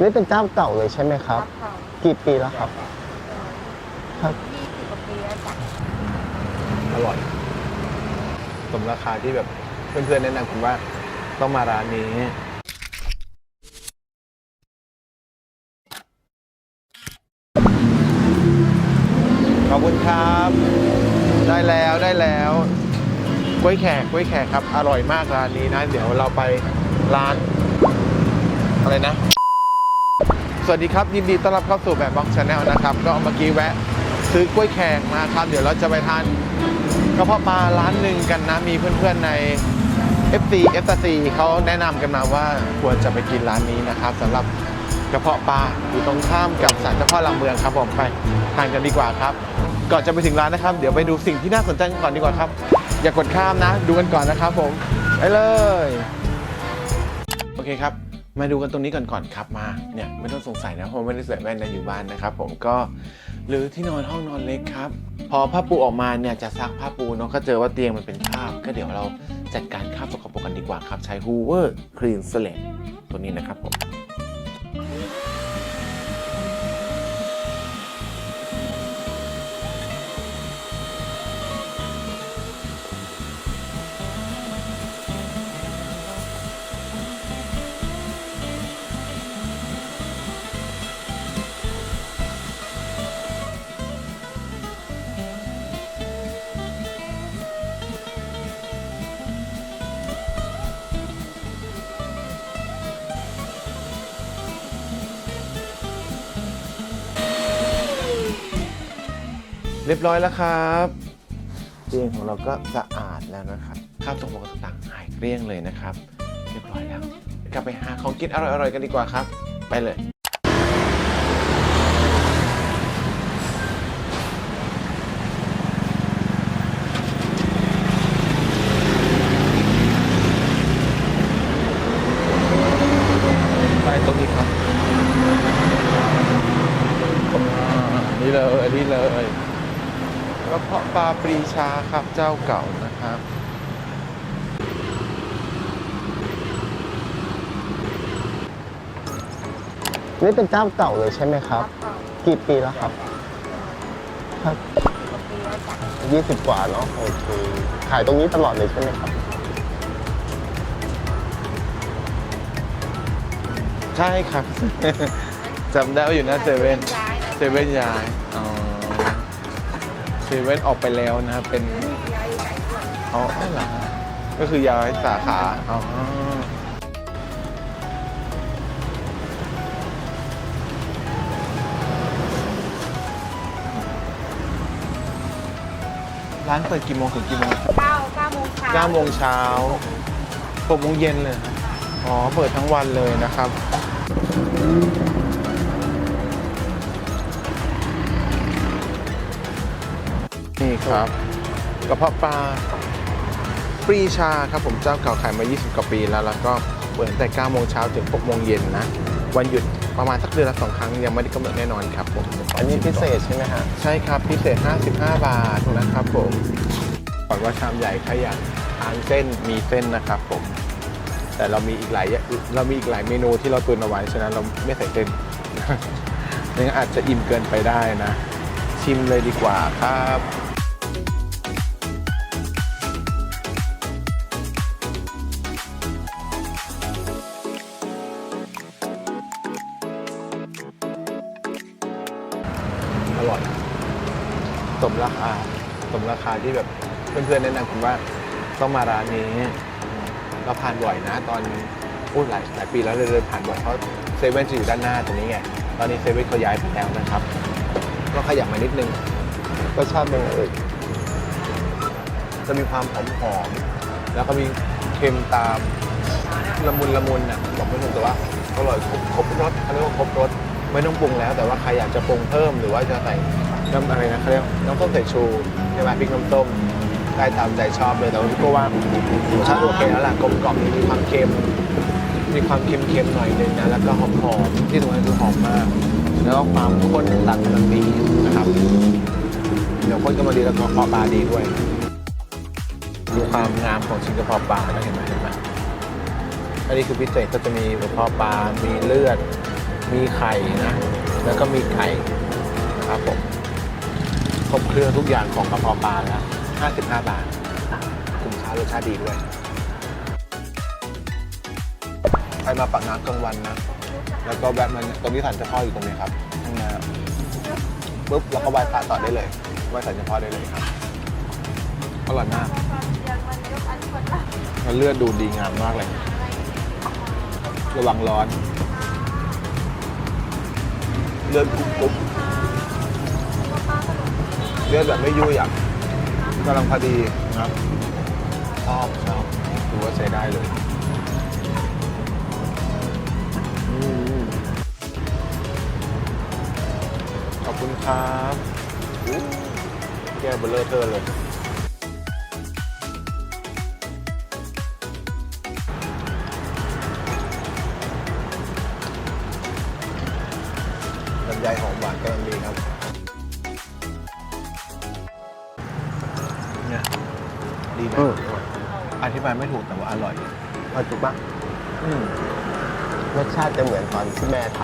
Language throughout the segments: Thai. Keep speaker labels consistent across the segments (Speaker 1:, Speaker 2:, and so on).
Speaker 1: นี่เป็นเจ้าเก่าเลยใช่ไหมครับ
Speaker 2: ค่ะ
Speaker 1: กี่ปีแล้วครับ ครับ
Speaker 2: ยี่สิบกว่าปีแล้วจ้ะ
Speaker 3: อร่อย สมราคาที่แบบเพื่อนๆแนะนำผมว่าต้องมาร้านนี้ ขอบคุณครับ ได้แล้วได้แล้วกล้วยแขกกล้วยแขกครับ อร่อยมากร้านนี้นะ เดี๋ยวเราไปร้าน อะไรนะส วัสดีครับ ยินดีต้อนรับเข้าสู่แบบบล็อกชาแนลนะครับ ก็เมื่อกี้แวะซื้อกล้วยแขกมาครับ เดี๋ยวเราจะไปทานกระเพาะปลาร้านหนึ่งกันนะ มีเพื่อนๆใน FC FC เขาแนะนำกันมาว่าควรจะไปกินร้านนี้นะครับสำหรับกระเพาะปลาอยู่ตรงข้ามกับศาลเจ้าพ่อหลังเมืองครับผมไปทานกันดีกว่าครับ ก่อนจะไปถึงร้านนะครับ เดี๋ยวไปดูสิ่งที่น่าสนใจกันก่อนดีกว่าครับ อย่ากดข้ามนะ ดูกันก่อนนะครับผมไปเลย โอเคครับ มาดูกันตรงนี้ก่อนก่อนครับมาเนี่ยไม่ต้องสงสัยนะเพราะไม่ได้ใส่แว่นนะอยู่บ้านนะครับ ผมก็หรือที่นอนห้องนอนเล็กครับ พอผ้าปูออกมาเนี่ยจะซักผ้าปูเนาะก็เจอว่าเตียงมันเป็นคราบก็เดี๋ยวเราจัดการคราบสกปรกกันดีกว่าครับ ใช้ Hoover Clean Slate ตัวนี้นะครับผม เรียบร้อยแล้วครับเตียงของเราก็สะอาดแล้วนะครับคราบสกปรกต่างๆหายเกลี้ยงเลยนะครับ เรียบร้อยแล้วกลับไปหาของกินอร่อยๆกันดีกว่าครับ ไปเลย ไปตรงนี้ครับอ่านี่เลยนี่เลย กระเพาะปลาปรีชาครับเจ้าเก่านะครับ
Speaker 1: นี่เป็นเจ้าเก่าเลยใช่ไหมครับ
Speaker 2: ค่ะ
Speaker 1: กี่ปีแล้วครับครับ
Speaker 2: กว่าปีแล้วจ้ะ
Speaker 1: ยี่สิบกว่าเนาะโอเคขายตรงนี้ตลอดเลยใช่ไหมครับ
Speaker 3: ใช่ครับจำได้ว่าอยู่หน้าเซเว่น
Speaker 2: ย้ายนะ
Speaker 3: เซเว่นย้ายอ๋อ เซเว่นออกไปแล้วนะครับเป็น
Speaker 2: ย้ายหลายส่วน
Speaker 3: อ๋อเหรอฮะก็คือย้ายสาขาอ๋อร้านเปิดกี่โมงถึงกี่โมงครับ
Speaker 2: เก้าเก้าโมงเช้า
Speaker 3: เก้าโมงเช้าหกโมงเย็นเลยครับอ๋อ เปิดทั้งวันเลยนะครับ ครับกระเพาะปลาปรีชาครับผมเจ้าเก่าขายมา 20 กว่าปีแล้วแล้วก็เปิดตั้งแต่9โมงเช้าถึง6โมงเย็นนะ วันหยุดประมาณสักเดือนละสองครั้งยังไม่ได้กำหนดแน่นอนครับผม
Speaker 1: อันนี้พิเศษใช่ไหมฮะ
Speaker 3: ใช่ครับพิเศษ 55 บาทนะครับผมก่อนว่าชามใหญ่ใครอยากทานเส้นมีเส้นนะครับผม แต่เรามีอีกหลายเรามีอีกหลายเมนูที่เราตุนเอาไว้ฉะนั้นเราไม่ใส่เส้นนี่อาจจะอิ่มเกินไปได้นะ ชิมเลยดีกว่าครับ ร่อย สมราคา สมราคาที่แบบเพื่อนๆแนะนำผมว่าต้องมาร้านนี้ เราผ่านบ่อยนะ ตอนพูดหลายหลายปีแล้วเลยเดินผ่านบ่อยเพราะเซเว่นจะอยู่ด้านหน้าตรงนี้ไง ตอนนี้เซเว่นเขาย้ายไปแล้วนะครับ ก็ขยับมานิดนึง
Speaker 1: รสชาติเป็นไงเอ่ย
Speaker 3: จะมีความหอมหอมๆแล้วก็มีเค็มตามละมุนละมุนอะบอกไม่ถูกแต่ว่าอร่อยครบครบรสเขาเรียกว่าครบรส ไม่ต้องปรุงแล้ว แต่ว่าใครอยากจะปรุงเพิ่มหรือว่าจะใส่น้ำอะไรนะเขาเรียกน้ำส้มใสายชูใช่ไหมพริกน้ำส้มได้ตามใจชอบเลยแต่ว่าพี่ก็ว่ารสชาติโอเคแล้วล่ะกลมกล่อมมีความเค็มมีความเค็มๆหน่อยนึงนะแล้วก็หอมๆที่สำคัญคือหอมมาก แล้วก็ความข้นตัดกำลังดีนะครับเดี๋ยวข้นกำลังดีแล้วก็พอปลาดีด้วยดูความงามของชิ้นกระเพาะปลานะเห็นไหมเห็นไหมอันนี้คือพิเศษก็จะมีกระเพาะปลามีเลือด มีไข่นะ แล้วก็มีไข่นะครับผมครบเครื่องทุกอย่างของกระเพาะปลาแล้ว55 บาทคุ้มค่ารสชาติดีด้วยใครมาปากน้ำกลางวันนะ แล้วก็แวะมันตรงที่สันเจ้าพ่ออยู่ตรงนี้ครับข้างหน้าปุ๊บแล้วก็ไหว้พระต่อได้เลยไหว้สันเจ้าพ่อได้เลยครับอร่อยมากแล้วเลือดดูดีงามมากเลย ระวังร้อน เลือดกรุ๊บกรุ๊บเลือดแบบไม่ยุ่ยอะกำลังพอดีนะครับชอบชอบถือว่าใช้ได้เลยอืมขอบคุณครับอู้แก้วเบลเลอร์เทอร์เลย ลำไยหอมหวานกำลังดีครับเนี่ยดีนะ
Speaker 1: อืม
Speaker 3: อธิบายไม่ถูกแต่ว่าอร่อย
Speaker 1: เอาถูกปะ
Speaker 3: อืม
Speaker 1: รสชาติจะเหมือนตอนที่แม่ท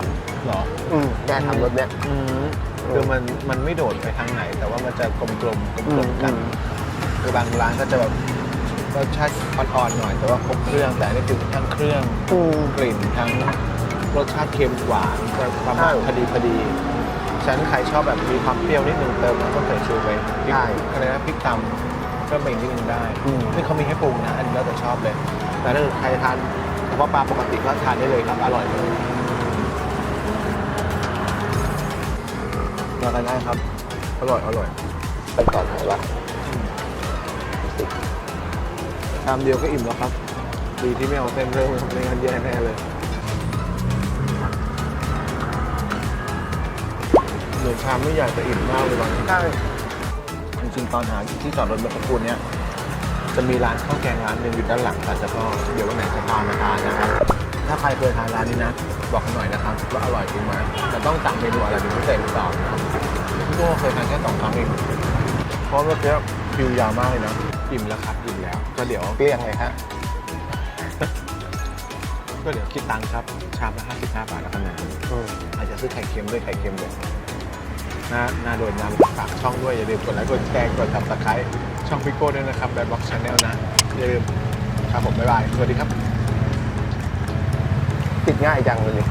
Speaker 3: หรอำ
Speaker 1: อืมแม่ทำรสเนี้ย
Speaker 3: อืมคือมันมันไม่โดดไปทางไหน แต่ว่ามันจะกลมกลมกลมกลมๆกัน
Speaker 1: อืม
Speaker 3: คือบางร้านก็จะแบบรสชาติอ่อนๆหน่อย แต่ว่าครบเครื่องแต่อันนี่คือทั้งเครื่อง
Speaker 1: อืม
Speaker 3: กลิ่นทั้ง รสชาติเค็มหวานแบบประมาณ
Speaker 1: ใช่
Speaker 3: พอดีพอดีฉันใครชอบแบบมีความเปรี้ยวนิดนึงเติมน้ำส้มสายชูไปพริก
Speaker 1: ใช่
Speaker 3: อะไรนะพริกตำก็เป็นอีกนิดนึงได้
Speaker 1: อืม
Speaker 3: นี่เขามีให้ปรุงนะอันนี้แล้วแต่ชอบเลย แต่ถ้าเกิดใครทานเฉพาะปลาปกติก็ทานได้เลยครับอร่อยเลยมากันได้ครับ อร่อยอร่อย
Speaker 1: ไปก่อนไหนวะ
Speaker 3: ชามเดียวก็อิ่มแล้วครับ ดีที่ไม่เอาเส้นเพิ่มไม่งั้นแย่แน่เลย นึ่งชามไม่อยากจะอิ่มมากเลยบาง
Speaker 1: ใช่
Speaker 3: จริงๆตอนหาที่จอดรถเมื่อสักครู่เนี้ยจะมีร้านข้าวแกงร้านหนึ่งอยู่ด้านหลังศาลเจ้าพ่อเดี๋ยววันไหนจะพามาทานนะครับ ถ้าใครเคยทานร้านนี้นะ บอกกันหน่อยนะครับว่าอร่อยจริงไหมแต่ต้องสั่งเมนูอะไรเป็นพิเศษหรือเปล่านะครับพี่โก้เคยทานแค่สองครั้งเองเพราะเมื่อกี้คิวยาวมากเลยนะอิ่มแล้วครับอิ่มแล้ว ก็เดี๋ยว
Speaker 1: เกลี้ยงเลยฮะ
Speaker 3: ก็เดี๋ยวคิดตังค์ครับ ชามละ55บาทแล้วกันนะ
Speaker 1: อืม
Speaker 3: อาจจะซื้อไข่เค็มด้วยไข่เค็มเลย น่าน่าโดนน้ำฝากช่องด้วยอย่าลืมกดไลค์กดแชร์กด subscribe ช่องพิโก้ด้วยนะครับแบบบ็อกชาแนลนะอย่าลืมครับผมบ๊ายบายสวัสดีครับ
Speaker 1: ติดง่ายจังเลยนี่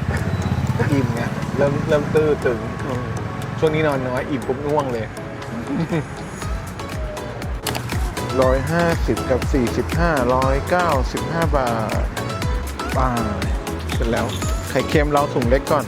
Speaker 3: อิ่มเนี่ยเริ่มเริ่มตื้อตึงช่วงนี้นอนน้อยอิ่มปุ๊บง่วงเลยร้อยห้าสิบกับสี่สิบห้าร้อยเก้าสิบห้าบาทป่าเสร็จแล้วไข่เค็มเราถุงเล็กก่อน